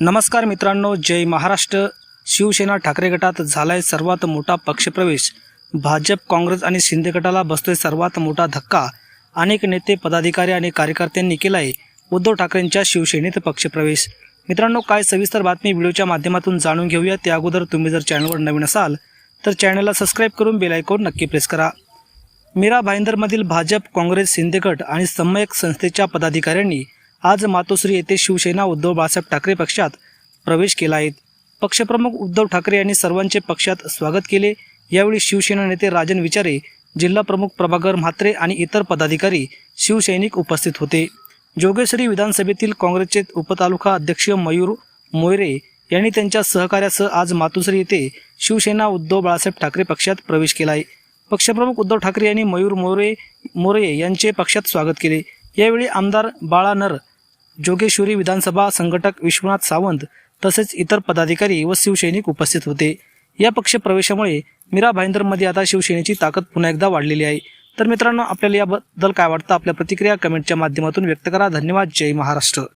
नमस्कार मित्रांनो जय महाराष्ट्र. शिवसेना ठाकरे गटात झालाय सर्वात मोठा पक्षप्रवेश. भाजप काँग्रेस आणि शिंदे गटाला बसतोय सर्वात मोठा धक्का. अनेक नेते पदाधिकारी आणि कार्यकर्त्यांनी केलाय उद्धव ठाकरेंच्या शिवसेनेत पक्षप्रवेश. मित्रांनो काय सविस्तर बातमी व्हिडिओच्या माध्यमातून जाणून घेऊया. त्या अगोदर तुम्ही जर चॅनलवर नवीन असाल तर चॅनलला सबस्क्राईब करून बेल आयकॉन नक्की प्रेस करा. मीरा भाईंदरमधील भाजप काँग्रेस शिंदे गट आणि सम्यक संस्थेच्या पदाधिकाऱ्यांनी आज मातोश्री येथे शिवसेना उद्धव बाळासाहेब ठाकरे पक्षात प्रवेश केला आहे. पक्षप्रमुख उद्धव ठाकरे यांनी सर्वांचे पक्षात स्वागत केले. यावेळी शिवसेना नेते राजन विचारे जिल्हा प्रमुख प्रभाकर म्हात्रे आणि इतर पदाधिकारी शिवसैनिक उपस्थित होते. जोगेश्वरी विधानसभेतील काँग्रेसचे उपतालुका अध्यक्ष मयूर मोयरे यांनी त्यांच्या सहकार्यासह आज मातोश्री येथे शिवसेना उद्धव बाळासाहेब ठाकरे पक्षात प्रवेश केला आहे. पक्षप्रमुख उद्धव ठाकरे यांनी मयूर मोरे मोरे यांचे पक्षात स्वागत केले. यावेळी आमदार बाळा नर जोगेश्वरी विधानसभा संघटक विश्वनाथ सावंत तसेच इतर पदाधिकारी व शिवसैनिक उपस्थित होते. या पक्ष प्रवेशामुळे मीरा भाईंदरमध्ये आता शिवसेनेची ताकद पुन्हा एकदा वाढलेली आहे. तर मित्रांनो आपल्याला याबद्दल काय वाटतं? आपल्या प्रतिक्रिया कमेंटच्या माध्यमातून व्यक्त करा. धन्यवाद. जय महाराष्ट्र.